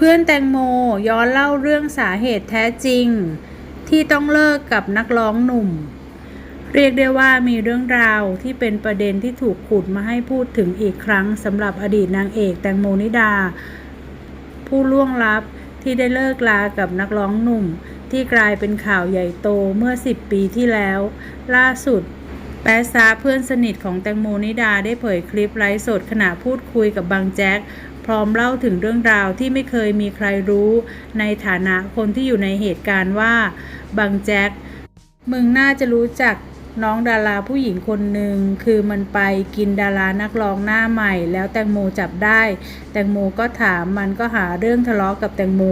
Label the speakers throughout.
Speaker 1: เพื่อนแตงโมย้อนเล่าเรื่องสาเหตุแท้จริง ที่ต้องเลิกกับนักร้องหนุ่ม เรียกได้ว่ามีเรื่องราวที่เป็นประเด็นที่ถูกขุดมาให้พูดถึงอีกครั้งสำหรับอดีตนางเอกแตงโมนิดา ผู้ล่วงลับที่ได้เลิกลากับนักร้องหนุ่ม ที่กลายเป็นข่าวใหญ่โตเมื่อ 10 ปีที่แล้ว ล่าสุด แปซาเพื่อนสนิทของแตงโมนิดาได้เผยคลิปไลฟ์สดขณะพูดคุยกับบางแจ็ค พร้อมเล่าถึงเรื่องราวที่ไม่เคยมีใครรู้ ในฐานะคนที่อยู่ในเหตุการณ์ว่าบางแจ็ค มึงน่าจะรู้จักน้องดาราผู้หญิงคนหนึ่งคือมันไปกินดารานักร้องหน้าใหม่ แล้วแตงโมจับได้ แตงโมก็ถามมันก็หาเรื่องทะเลาะกับแตงโม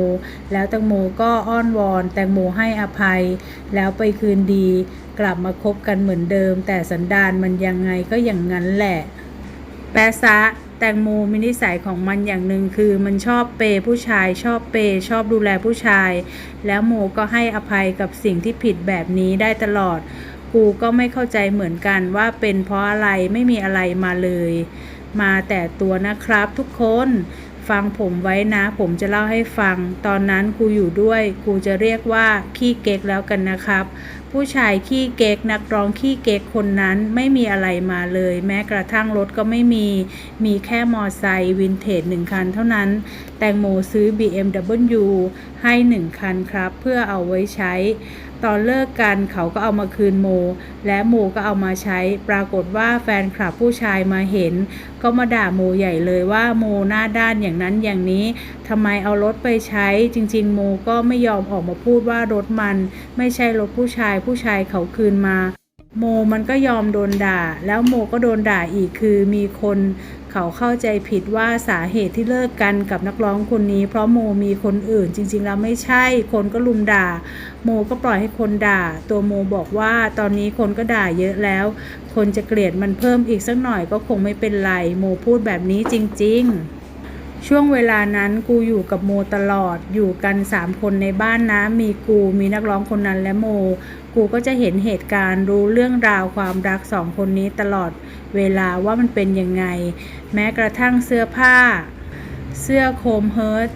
Speaker 1: แล้วแตงโมก็อ้อนวอน แตงโมให้อภัย แล้วไปคืนดี กลับมาคบกันเหมือนเดิม แต่สันดานมันยังไงก็อย่างนั้นแหละ แปซะ แตงโมมีนิสัยของมันอย่างหนึ่งคือมันชอบเปย์ผู้ชายชอบเปย์ชอบดูแลผู้ชาย แล้วโมก็ให้อภัยกับสิ่งที่ผิดแบบนี้ได้ตลอด กูก็ไม่เข้าใจเหมือนกันว่าเป็นเพราะอะไรไม่มีอะไรมาเลย มาแต่ตัวนะครับทุกคนฟังผมไว้นะ ผมจะเล่าให้ฟัง ตอนนั้นกูอยู่ด้วย กูจะเรียกว่าขี้เก๊กแล้วกันนะครับผู้ชายขี้เก๊กนักร้องขี้เก๊กคนนั้นไม่มีอะไรมาเลย แม้กระทั่งรถก็ไม่มี มีแค่มอไซค์วินเทจหนึ่งคันเท่านั้น แตงโมซื้อ BMW ให้หนึ่งคันครับ เพื่อเอาไว้ใช้ ตอนเลิกกันเขาก็เอามาคืนโม และโมก็เอามาใช้ ปรากฏว่าแฟนคลับผู้ชายมาเห็น ก็มาด่าโมใหญ่เลยว่าโมหน้าด้านอย่างนั้นอย่างนี้ทำไมเอารถไปใช้ จริง ๆ โมก็ไม่ยอมออกมาพูดว่ารถมัน ไม่ใช่รถผู้ชายผู้ชายเขาคืนมา โมมันก็ยอมโดนด่า แล้วโมก็โดนด่าอีกคือมีคนเขาเข้าใจผิดว่าสาเหตุที่เลิกกันกับนักร้องคนนี้ เพราะโมมีคนอื่นจริง ๆ แล้วไม่ใช่ คนก็ลุมด่า โมก็ปล่อยให้คนด่า ตัวโมบอกว่าตอนนี้คนก็ด่าเยอะแล้ว คนจะเกลียดมันเพิ่มอีกสักหน่อยก็คงไม่เป็นไร โมพูดแบบนี้จริง ๆ ช่วงเวลานั้นกูอยู่กับโมตลอดอยู่กันสามคนในบ้านนะ มีกูมีนักร้องคนนั้นและโม กูก็จะเห็นเหตุการณ์รู้เรื่องราวความรักสองคนนี้ตลอดเวลาว่ามันเป็นยังไง แม้กระทั่งเสื้อผ้า เสื้อโคมเฮิร์ต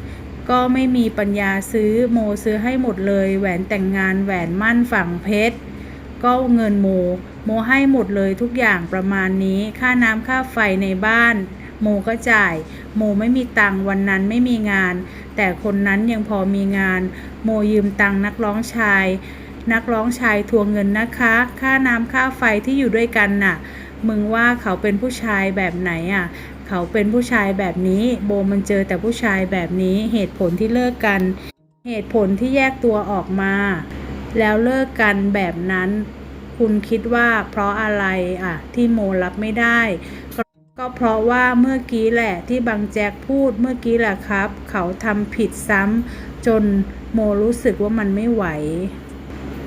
Speaker 1: ก็ไม่มีปัญญาซื้อโมซื้อให้หมดเลย แหวนแต่งงานแหวนมั่นฝั่งเพชรก็เงินโม โมให้หมดเลยทุกอย่างประมาณนี้ค่าน้ำค่าไฟในบ้าน โมก็จ่าย โมไม่มีตังค์วันนั้นไม่มีงาน แต่คนนั้นยังพอมีงาน โมยืมตังค์นักร้องชาย นักร้องชายทวงเงินนะคะ ค่าน้ำค่าไฟที่อยู่ด้วยกันน่ะ มึงว่าเขาเป็นผู้ชายแบบไหนอะเขาเป็นผู้ชายแบบนี้ โบมันเจอแต่ผู้ชายแบบนี้เหตุผลที่เลิกกัน เหตุผลที่แยกตัวออกมา แล้วเลิกกันแบบนั้น คุณคิดว่าเพราะอะไรอะ ที่โมรับไม่ได้ ก็เพราะว่าเมื่อกี้แหละที่บางแจ็คพูดเมื่อกี้แหละครับ เขาทำผิดซ้ำจนโมรู้สึกว่ามันไม่ไหว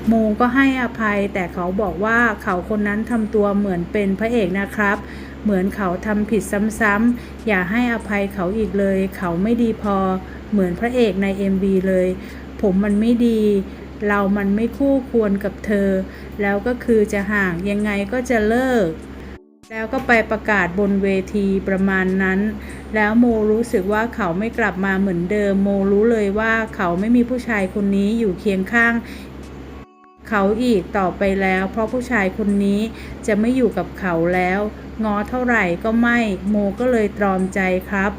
Speaker 1: โมก็ให้อภัยแต่เขาบอกว่าเขาคนนั้นทำตัวเหมือนเป็นพระเอกนะครับ เหมือนเขาทำผิดซ้ำๆอย่าให้อภัยเขาอีกเลย เขาไม่ดีพอเหมือนพระเอกใน MV เลย ผมมันไม่ดี เรามันไม่คู่ควรกับเธอ แล้วก็คือจะห่างยังไงก็จะเลิก แล้วก็ไปประกาศบนเวทีประมาณนั้น แล้วโมรู้สึกว่าเขาไม่กลับมาเหมือนเดิม โมรู้เลยว่าเขาไม่มีผู้ชายคนนี้อยู่เคียงข้าง เขาอีกต่อไปแล้ว เพราะผู้ชายคนนี้จะไม่อยู่กับเขาแล้ว งอเท่าไหร่ก็ไม่ โมก็เลยตรอมใจครับ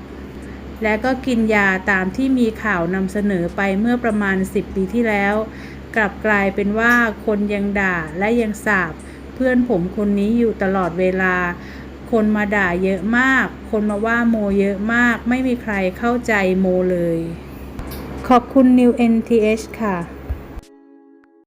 Speaker 1: และก็กินยาตามที่มีข่าวนำเสนอไปเมื่อประมาณ 10 ปีที่แล้ว กลับกลายเป็นว่าคนยังด่าและยังสาบ เพื่อนผมคนนี้อยู่ตลอดเวลา คนมาด่าเยอะมาก คนมาว่าโมเยอะมาก ไม่มีใครเข้าใจโมเลย ขอบคุณ New NTH ค่ะ